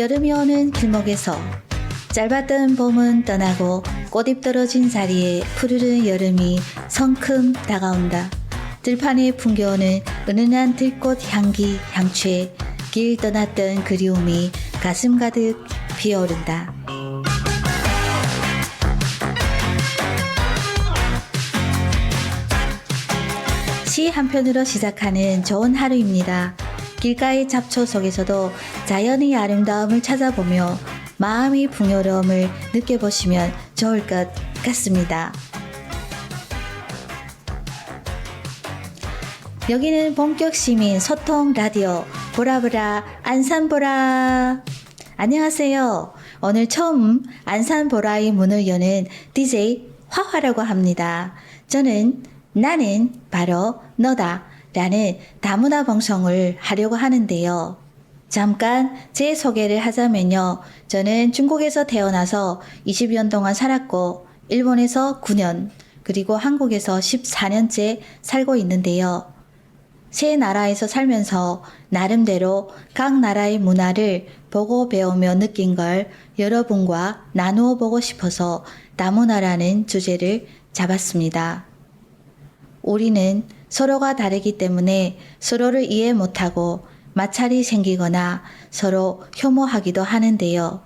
여름이 오는 길목에서 짧았던 봄은 떠나고 꽃잎 떨어진 자리에 푸르른 여름이 성큼 다가온다. 들판에 풍겨오는 은은한 들꽃 향기 향취에 길 떠났던 그리움이 가슴 가득 피어오른다. 시 한 편으로 시작하는 좋은 하루입니다. 길가의 잡초 속에서도 자연의 아름다움을 찾아보며 마음의 풍요로움을 느껴보시면 좋을 것 같습니다. 여기는 본격 시민 소통 라디오 보라보라 안산보라 안녕하세요. 오늘 처음 안산보라의 문을 여는 DJ 화화라고 합니다. 저는 나는 바로 너다 라는 다문화 방송을 하려고 하는데요. 잠깐 제 소개를 하자면요. 저는 중국에서 태어나서 20년 동안 살았고, 일본에서 9년, 그리고 한국에서 14년째 살고 있는데요. 세 나라에서 살면서 나름대로 각 나라의 문화를 보고 배우며 느낀 걸 여러분과 나누어 보고 싶어서 다문화라는 주제를 잡았습니다. 우리는 서로가 다르기 때문에 서로를 이해 못하고 마찰이 생기거나 서로 혐오하기도 하는데요.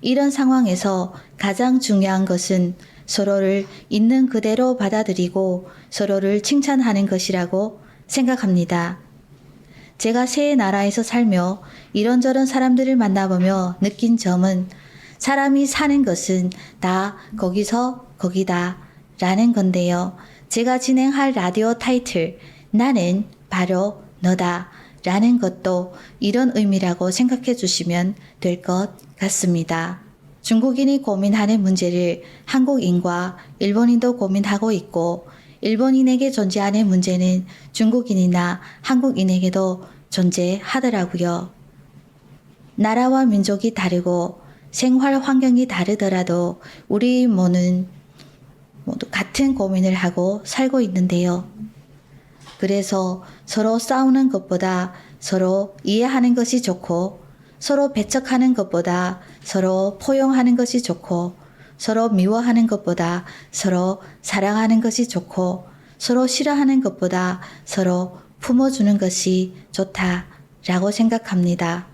이런 상황에서 가장 중요한 것은 서로를 있는 그대로 받아들이고 서로를 칭찬하는 것이라고 생각합니다. 제가 새 나라에서 살며 이런저런 사람들을 만나보며 느낀 점은 사람이 사는 것은 다 거기서 거기다 라는 건데요. 제가 진행할 라디오 타이틀 나는 바로 너다 라는 것도 이런 의미라고 생각해 주시면 될 것 같습니다. 중국인이 고민하는 문제를 한국인과 일본인도 고민하고 있고 일본인에게 존재하는 문제는 중국인이나 한국인에게도 존재하더라고요. 나라와 민족이 다르고 생활 환경이 다르더라도 우리 모는 모두 같은 고민을 하고 살고 있는데요. 그래서 서로 싸우는 것보다 서로 이해하는 것이 좋고 서로 배척하는 것보다 서로 포용하는 것이 좋고 서로 미워하는 것보다 서로 사랑하는 것이 좋고 서로 싫어하는 것보다 서로 품어주는 것이 좋다라고 생각합니다.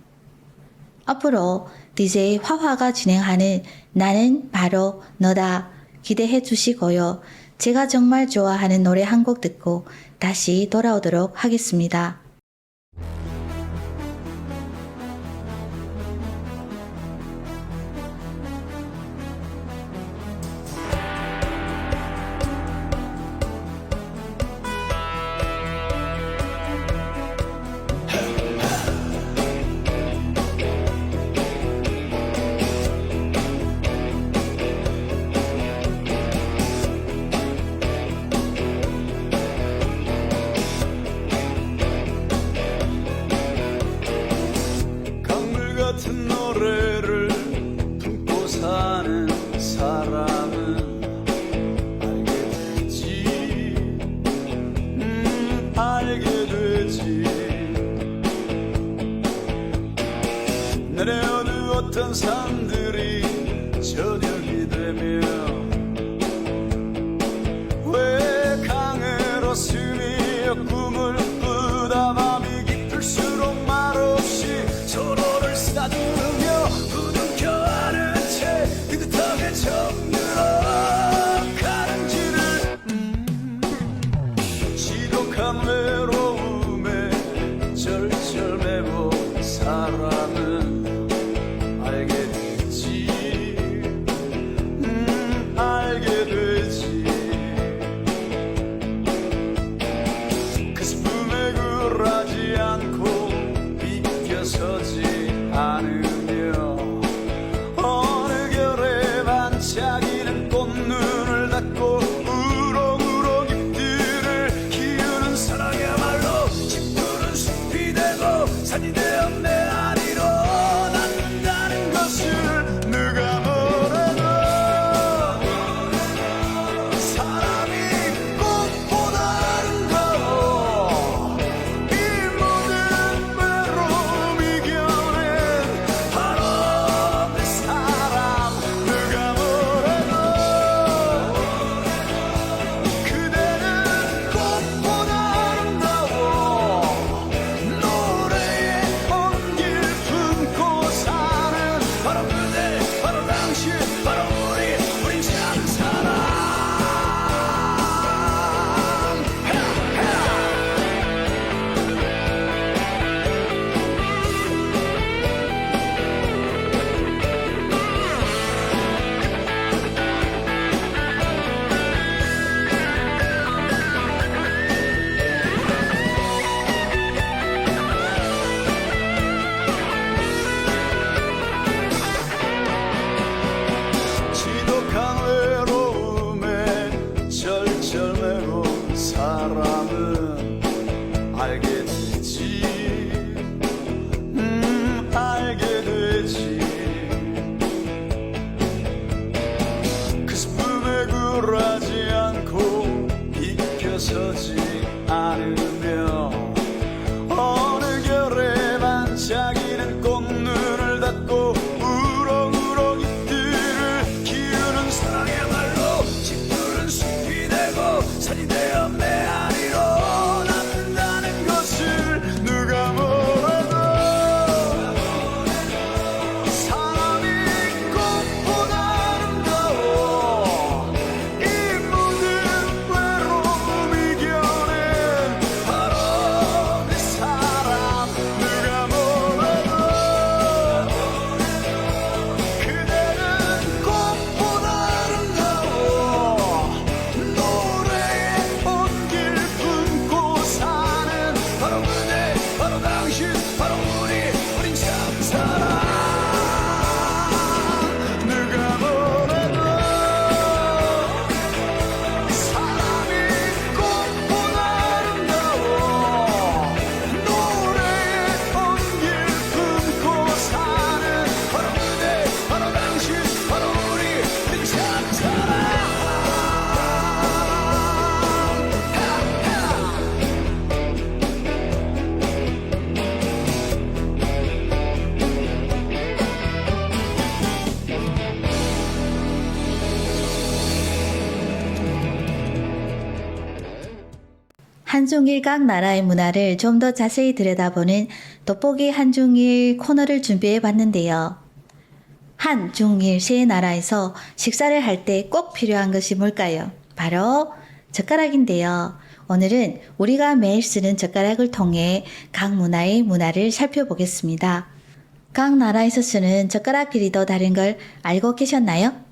앞으로 DJ 화화가 진행하는 나는 바로 너다 기대해 주시고요. 제가 정말 좋아하는 노래 한 곡 듣고 다시 돌아오도록 하겠습니다. will never. 들어서지 않으면 한중일 각 나라의 문화를 좀 더 자세히 들여다보는 돋보기 한중일 코너를 준비해 봤는데요. 한중일 세 나라에서 식사를 할 때 꼭 필요한 것이 뭘까요? 바로 젓가락인데요. 오늘은 우리가 매일 쓰는 젓가락을 통해 각 문화의 문화를 살펴보겠습니다. 각 나라에서 쓰는 젓가락 길이도 다른 걸 알고 계셨나요?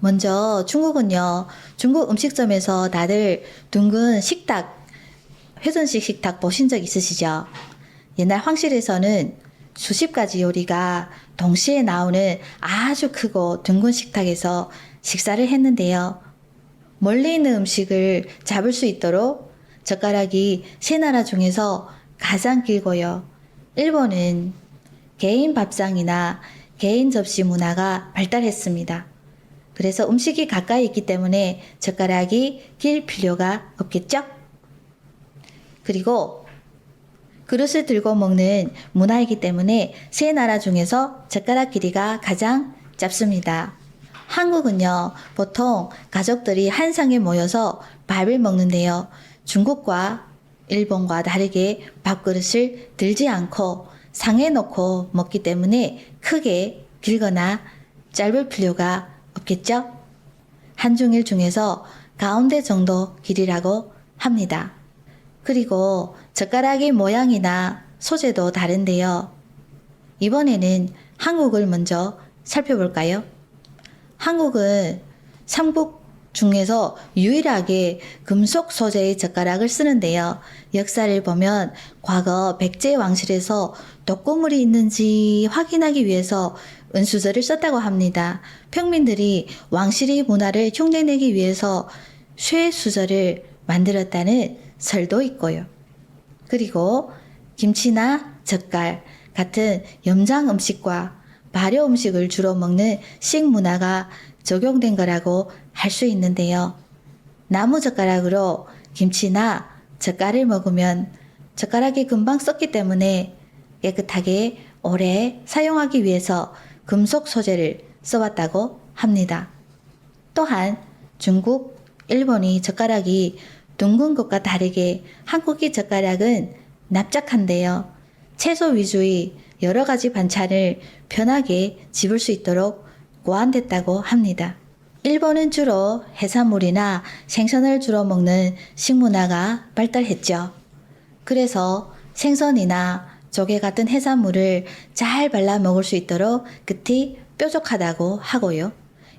먼저 중국은요. 중국 음식점에서 다들 둥근 식탁, 회전식 식탁 보신 적 있으시죠? 옛날 황실에서는 수십 가지 요리가 동시에 나오는 아주 크고 둥근 식탁에서 식사를 했는데요. 멀리 있는 음식을 잡을 수 있도록 젓가락이 세 나라 중에서 가장 길고요. 일본은 개인 밥상이나 개인 접시 문화가 발달했습니다. 그래서 음식이 가까이 있기 때문에 젓가락이 길 필요가 없겠죠? 그리고 그릇을 들고 먹는 문화이기 때문에 세 나라 중에서 젓가락 길이가 가장 짧습니다. 한국은요, 보통 가족들이 한 상에 모여서 밥을 먹는데요. 중국과 일본과 다르게 밥그릇을 들지 않고 상에 놓고 먹기 때문에 크게 길거나 짧을 필요가 없겠죠? 한중일 중에서 가운데 정도 길이라고 합니다. 그리고 젓가락의 모양이나 소재도 다른데요. 이번에는 한국을 먼저 살펴볼까요? 한국은 삼국 중에서 유일하게 금속 소재의 젓가락을 쓰는데요. 역사를 보면 과거 백제 왕실에서 독고물이 있는지 확인하기 위해서 은수저를 썼다고 합니다. 평민들이 왕실의 문화를 흉내내기 위해서 쇠수저를 만들었다는 설도 있고요. 그리고 김치나 젓갈 같은 염장 음식과 발효 음식을 주로 먹는 식문화가 적용된 거라고 할 수 있는데요. 나무 젓가락으로 김치나 젓갈을 먹으면 젓가락이 금방 썩기 때문에 깨끗하게 오래 사용하기 위해서 금속 소재를 써왔다고 합니다. 또한 중국, 일본이 젓가락이 둥근 것과 다르게 한국의 젓가락은 납작한데요. 채소 위주의 여러 가지 반찬을 편하게 집을 수 있도록 고안됐다고 합니다. 일본은 주로 해산물이나 생선을 주로 먹는 식문화가 발달했죠. 그래서 생선이나 조개 같은 해산물을 잘 발라 먹을 수 있도록 끝이 뾰족하다고 하고요.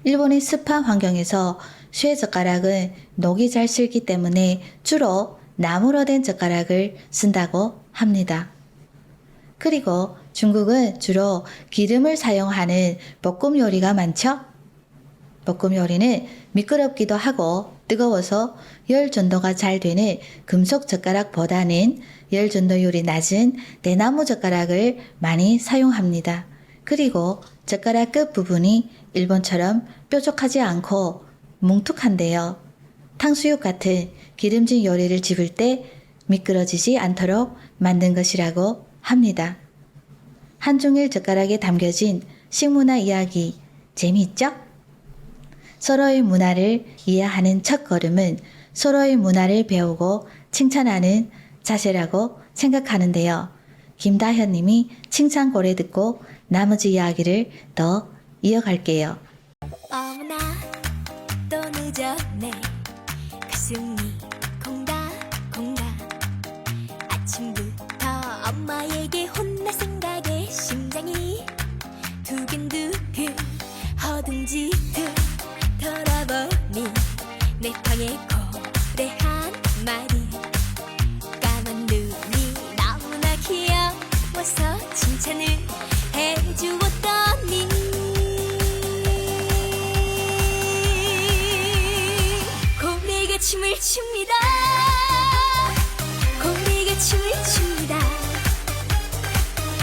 일본의 습한 환경에서 쇠 젓가락은 녹이 잘 슬기 때문에 주로 나무로 된 젓가락을 쓴다고 합니다. 그리고 중국은 주로 기름을 사용하는 볶음 요리가 많죠? 볶음 요리는 미끄럽기도 하고 뜨거워서 열 전도가 잘 되는 금속 젓가락보다는 열 전도율이 낮은 대나무 젓가락을 많이 사용합니다. 그리고 젓가락 끝 부분이 일본처럼 뾰족하지 않고 뭉툭한데요. 탕수육 같은 기름진 요리를 집을 때 미끄러지지 않도록 만든 것이라고 합니다. 한중일 젓가락에 담겨진 식문화 이야기 재미있죠? 서로의 문화를 이해하는 첫 걸음은 서로의 문화를 배우고 칭찬하는 자세라고 생각하는데요. 김다현 님이 칭찬고래 듣고 나머지 이야기를 더 이어갈게요. 어머나 또 늦었네 가슴이 콩닥콩닥 아침부터 엄마에게 혼날 생각에 심장이 두근두근 허둥지 춥니다. 고래가 춤을 춥니다.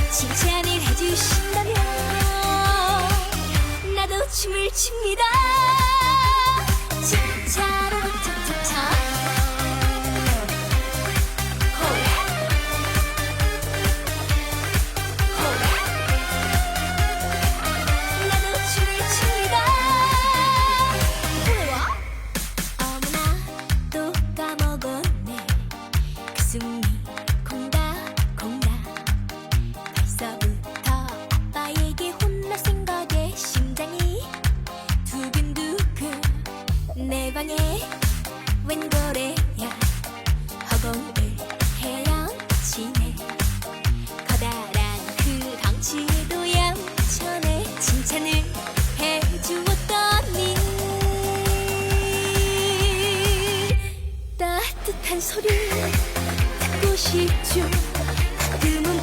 칭찬을 해주신다면 나도 춤을 춥니다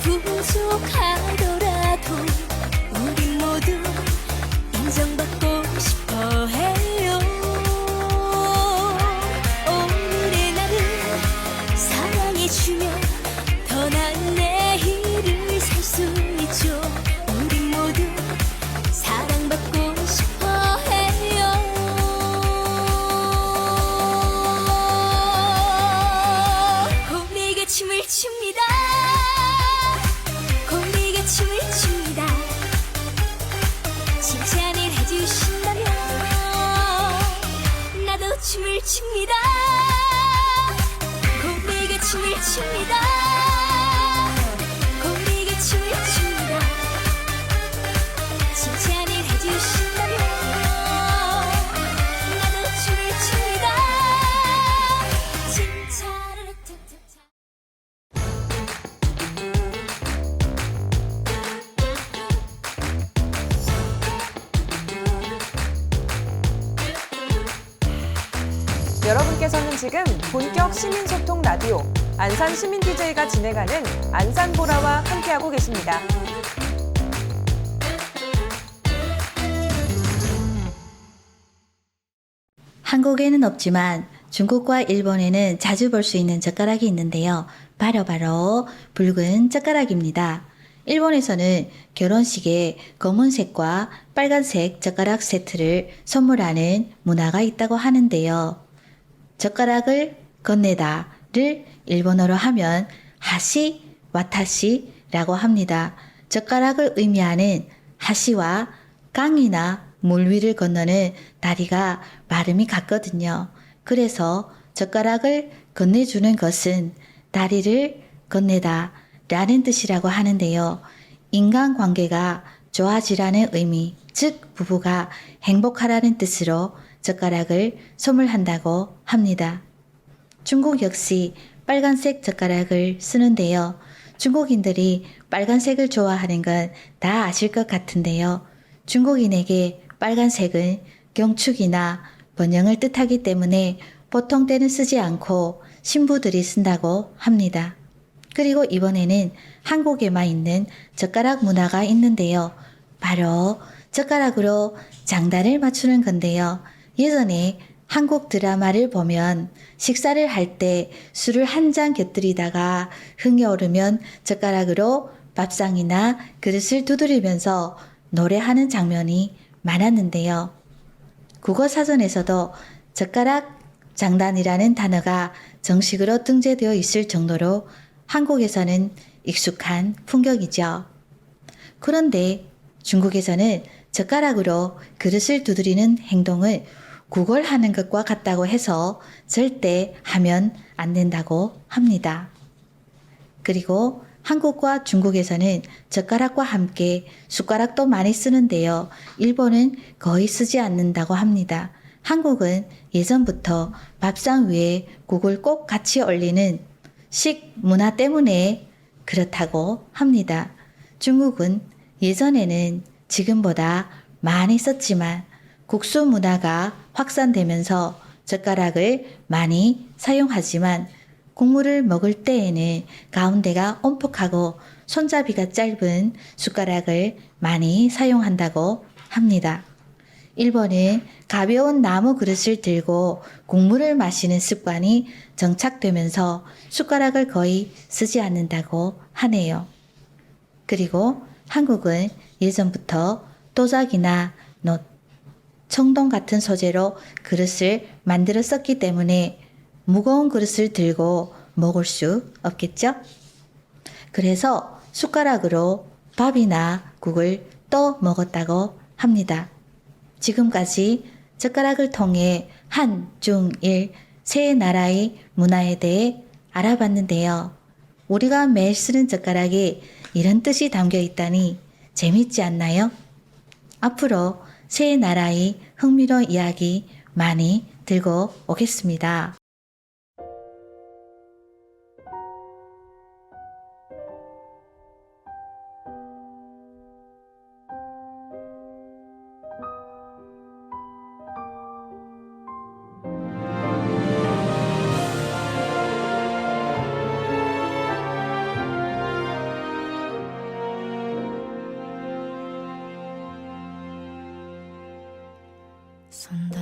부족하더라도 우리 모두 인정받고 싶어 해 여러분께서는 지금 본격 시민소통 라디오 안산 시민 DJ가 진행하는 안산 보라와 함께하고 계십니다. 한국에는 없지만 중국과 일본에는 자주 볼 수 있는 젓가락이 있는데요. 바로 바로 붉은 젓가락입니다. 일본에서는 결혼식에 검은색과 빨간색 젓가락 세트를 선물하는 문화가 있다고 하는데요. 젓가락을 건네다를 일본어로 하면 하시, 와타시라고 합니다. 젓가락을 의미하는 하시와 강이나 물 위를 건너는 다리가 발음이 같거든요. 그래서 젓가락을 건네주는 것은 다리를 건네다 라는 뜻이라고 하는데요. 인간 관계가 좋아지라는 의미, 즉 부부가 행복하라는 뜻으로 젓가락을 선물한다고 합니다. 중국 역시 빨간색 젓가락을 쓰는데요. 중국인들이 빨간색을 좋아하는 건 다 아실 것 같은데요. 중국인에게 빨간색은 경축이나 번영을 뜻하기 때문에 보통 때는 쓰지 않고 신부들이 쓴다고 합니다. 그리고 이번에는 한국에만 있는 젓가락 문화가 있는데요. 바로 젓가락으로 장단을 맞추는 건데요. 예전에 한국 드라마를 보면 식사를 할 때 술을 한 잔 곁들이다가 흥이 오르면 젓가락으로 밥상이나 그릇을 두드리면서 노래하는 장면이 많았는데요. 국어 사전에서도 젓가락 장단이라는 단어가 정식으로 등재되어 있을 정도로 한국에서는 익숙한 풍경이죠. 그런데 중국에서는 젓가락으로 그릇을 두드리는 행동을 구걸하는 것과 같다고 해서 절대 하면 안 된다고 합니다. 그리고 한국과 중국에서는 젓가락과 함께 숟가락도 많이 쓰는데요. 일본은 거의 쓰지 않는다고 합니다. 한국은 예전부터 밥상 위에 국을 꼭 같이 올리는 식 문화 때문에 그렇다고 합니다. 중국은 예전에는 지금보다 많이 썼지만 국수 문화가 확산되면서 젓가락을 많이 사용하지만 국물을 먹을 때에는 가운데가 엄폭하고 손잡이가 짧은 숟가락을 많이 사용한다고 합니다. 일본은 가벼운 나무 그릇을 들고 국물을 마시는 습관이 정착되면서 숟가락을 거의 쓰지 않는다고 하네요. 그리고 한국은 예전부터 도자기나 놋, 청동 같은 소재로 그릇을 만들어 썼기 때문에 무거운 그릇을 들고 먹을 수 없겠죠? 그래서 숟가락으로 밥이나 국을 떠 먹었다고 합니다. 지금까지 젓가락을 통해 한, 중, 일, 세 나라의 문화에 대해 알아봤는데요. 우리가 매일 쓰는 젓가락에 이런 뜻이 담겨 있다니 재밌지 않나요? 앞으로 세 나라의 흥미로운 이야기 많이 들고 오겠습니다. 손댈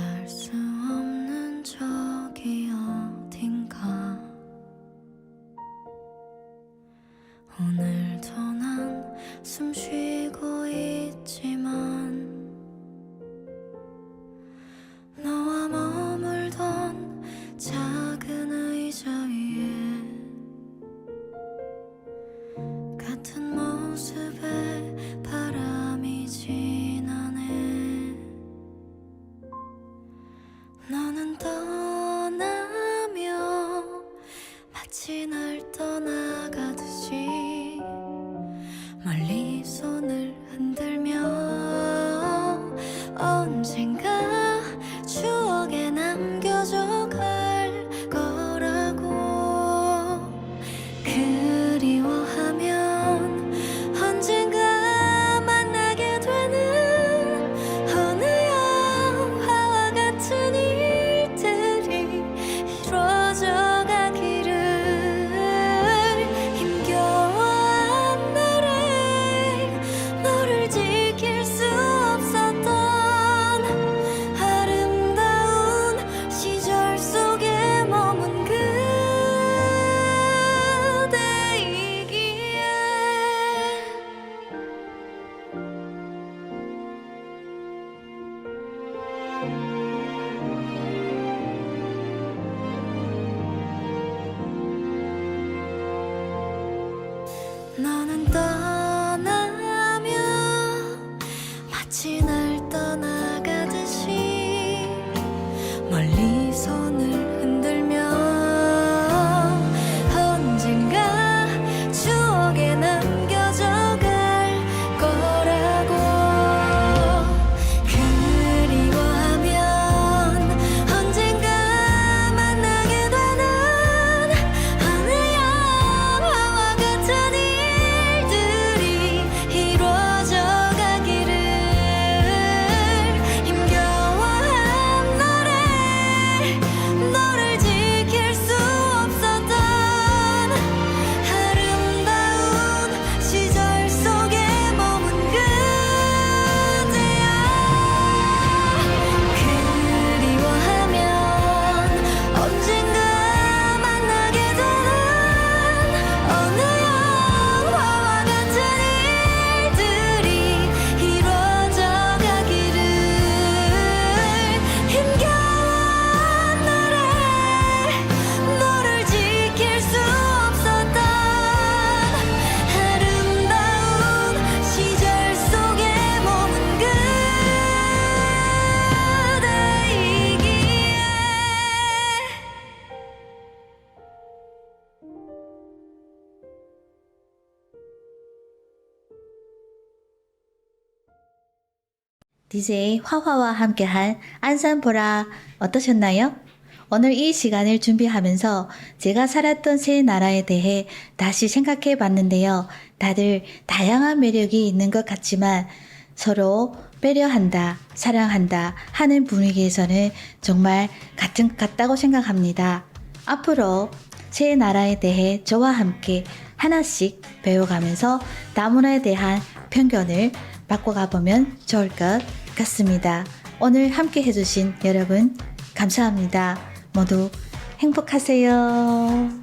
DJ 화화와 함께한 안산보라 어떠셨나요? 오늘 이 시간을 준비하면서 제가 살았던 세 나라에 대해 다시 생각해 봤는데요. 다들 다양한 매력이 있는 것 같지만 서로 배려한다, 사랑한다 하는 분위기에서는 정말 같은 것 같다고 생각합니다. 앞으로 세 나라에 대해 저와 함께 하나씩 배워가면서 다문화에 대한 편견을 바꿔가 보면 좋을 것 같습니다. 오늘 함께 해주신 여러분 감사합니다. 모두 행복하세요.